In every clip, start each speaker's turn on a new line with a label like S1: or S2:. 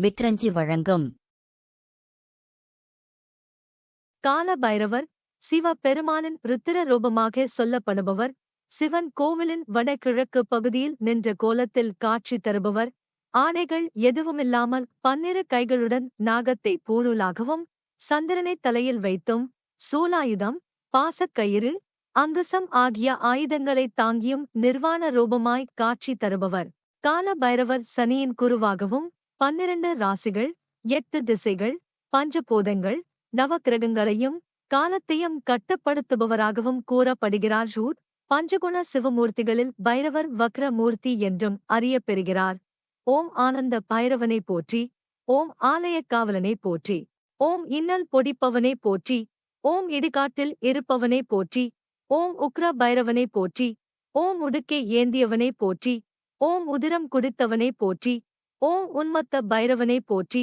S1: விக்ரஞ்சி வழங்கும்.
S2: கால பைரவர் சிவ பெருமானின் ருத்திர ரூபமாக சொல்லப்படுபவர் சிவன் கோவிலின் வடகிழக்கு பகுதியில் நின்ற கோலத்தில் காட்சி தருபவர் ஆணைகள் எதுவுமில்லாமல் பன்னிரு கைகளுடன் நாகத்தை பூணூலாகவும் சந்திரனை தலையில் வைத்தும் சூலாயுதம் பாசக்கயிறு அங்குசம் ஆகிய ஆயுதங்களைத் தாங்கியும் நிர்வாண ரூபமாய் காட்சி தருபவர். கால பைரவர் சனியின் குருவாகவும் பன்னிரண்டு ராசிகள் எட்டு திசைகள் பஞ்சபோதங்கள் நவக்கிரகங்களையும் காலத்தையும் கட்டப்படுத்துபவராகவும் கூறப்படுகிறார். ஷூட் பஞ்சகுண சிவமூர்த்திகளில் பைரவர் வக்ரமூர்த்தி என்றும் அறியப்பெறுகிறார். ஓம் ஆனந்த பைரவனை போற்றி ஓம் ஆலயக் காவலனை போற்றி ஓம் இன்னல் பொடிப்பவனே போற்றி ஓம் இடுகாட்டில் இருப்பவனே போற்றி ஓம் உக்ர பைரவனே போற்றி ஓம் உடுக்கை ஏந்தியவனே போற்றி ஓம் உதிரம் குடித்தவனே போற்றி ஓம் உன்மத்த பைரவனே போற்றி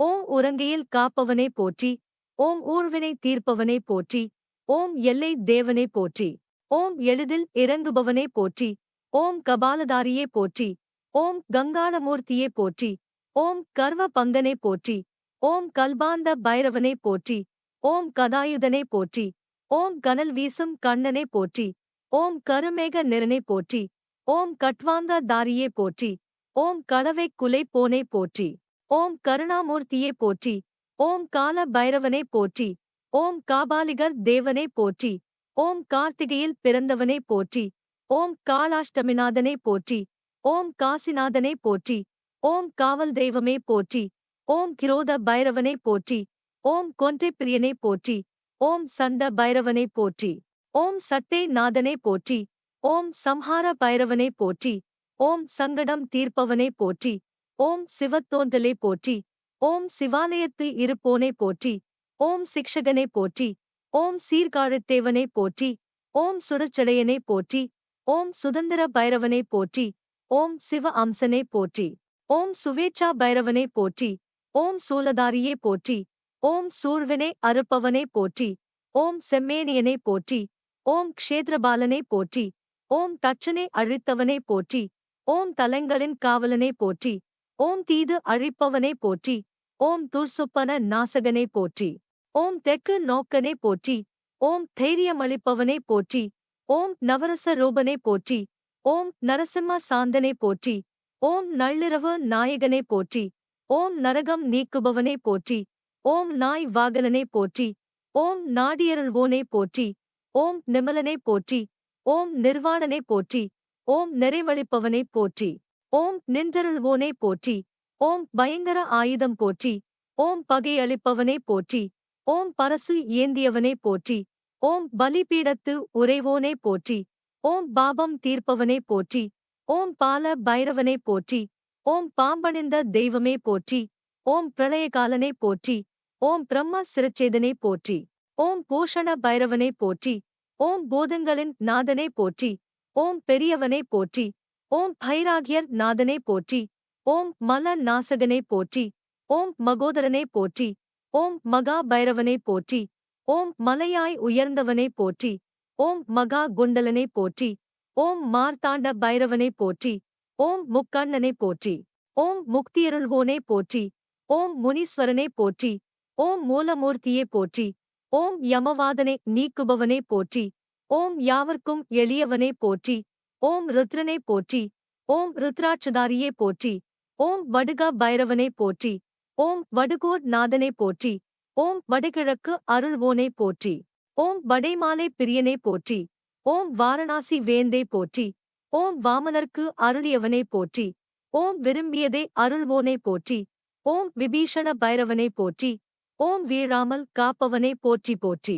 S2: ஓம் உறங்கையில் காப்பவனே போற்றி ஓம் ஊழ்வினை தீர்ப்பவனே போற்றி ஓம் எல்லை தேவனே போற்றி ஓம் எளிதில் இறங்குபவனே போற்றி ஓம் கபாலதாரியே போற்றி ஓம் கங்காளமூர்த்தியே போற்றி ஓம் கர்வ பங்கனே போற்றி ஓம் கல்பாந்த பைரவனே போற்றி ஓம் கதாயுதனே போற்றி ஓம் கனல் வீசும் கண்ணனே போற்றி ஓம் கருமேக நிறனை போற்றி ஓம் கட்வாந்த தாரியே போற்றி ஓம் கதவை குலை போனே போற்றி ஓம் கருணாமூர்த்தியே போற்றி ஓம் கால பைரவனே போற்றி ஓம் காபாலிகர் தேவனே போற்றி ஓம் கார்த்திகையில் பிறந்தவனே போற்றி ஓம் காளாஷ்டமிநாதனே போற்றி ஓம் காசிநாதனே போற்றி ஓம் காவல் தெய்வமே போற்றி ஓம் கிரோத பைரவனே போற்றி ஓம் கொன்றைப்பிரியனே போற்றி ஓம் சண்ட பைரவனை போற்றி ஓம் சட்டை நாதனே போற்றி ஓம் சம்ஹார பைரவனே போற்றி ஓம் சங்கடம் தீர்ப்பவனே போற்றி ஓம் சிவத்தோன்றலை போற்றி ஓம் சிவாலயத்து இருப்போனே போற்றி ஓம் சிக்ஷகனை போற்றி ஓம் சீர்காழத்தேவனை போற்றி ஓம் சுடச்சடையனை போற்றி ஓம் சுதந்திர பைரவனை போற்றி ஓம் சிவ அம்சனே போற்றி ஓம் சுவேச்சா பைரவனே போற்றி ஓம் சூலதாரியே போற்றி ஓம் சூழ்வினை அறுப்பவனே போற்றி ஓம் செம்மேனியனை போற்றி ஓம் க்ஷேத்ரபாலனை போற்றி ஓம் தச்சனை அழித்தவனே போற்றி ஓம் தலங்களின் காவலனே போற்றி ஓம் தீது அழிப்பவனே போற்றி ஓம் துர்சுப்பன நாசகனே போற்றி ஓம் தெற்கு நோக்கனே போற்றி ஓம் தைரியமளிப்பவனை போற்றி ஓம் நவரச ரூபனை போற்றி ஓம் நரசிம்ம சாந்தனே போற்றி ஓம் நள்ளிரவு நாயகனை போற்றி ஓம் நரகம் நீக்குபவனே போற்றி ஓம் நாய் வாகனனை போற்றி ஓம் நாடியருள்வோனே போற்றி ஓம் நிமலனை போற்றி ஓம் நிர்வாணனை போற்றி ஓம் நிறைவளிப்பவனே போற்றி ஓம் நின்றருள்வோனே போற்றி ஓம் பயங்கர ஆயுதம் போற்றி ஓம் பகையளிப்பவனே போற்றி ஓம் பரசு ஏந்தியவனே போற்றி ஓம் பலிபீடத்து உறைவோனே போற்றி ஓம் பாபம் தீர்ப்பவனே போற்றி ஓம் பால பைரவனை போற்றி ஓம் பாம்பணிந்த தெய்வமே போற்றி ஓம் பிரளயகாலனே போற்றி ஓம் பிரம்ம சிரச்சேதனை போற்றி ஓம் பூஷண பைரவனை போற்றி ஓம் பூதங்களின் நாதனை போற்றி ஓம் பெரியவனே போற்றி ஓம் பைராகியர் நாதனே போற்றி ஓம் மல நாசகனே போற்றி ஓம் மகோதரனே போற்றி ஓம் மகா பைரவனே போற்றி ஓம் மலையாய் உயர்ந்தவனே போற்றி ஓம் மகா குண்டலனே போற்றி ஓம் மார்த்தாண்ட பைரவனை போற்றி ஓம் முக்கண்ணனை போற்றி ஓம் முக்தியருள்வோனை போற்றி ஓம் முனீஸ்வரனை போற்றி ஓம் மூலமூர்த்தியே போற்றி ஓம் யமவாதனை நீக்குபவனே போற்றி ஓம் யாவர்க்கும் எளியவனே போற்றி ஓம் ருத்ரனே போற்றி ஓம் ருத்ராட்சதாரியே போற்றி ஓம் வடுகா பைரவனே போற்றி ஓம் வடுகோர் நாதனே போற்றி ஓம் வடகிழக்கு அருள்வோனே போற்றி ஓம் வடைமாலை பிரியனே போற்றி ஓம் வாரணாசி வேந்தே போற்றி ஓம் வாமனர்க்கு அருளியவனே போற்றி ஓம் விரும்பியதே அருள்வோனே போற்றி ஓம் விபீஷண பைரவனே போற்றி ஓம் வீழாமல் காப்பவனே போற்றி போற்றி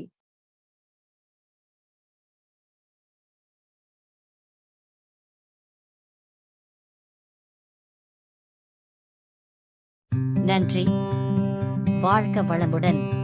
S1: நன்றி. வாழ்க வளமுடன்.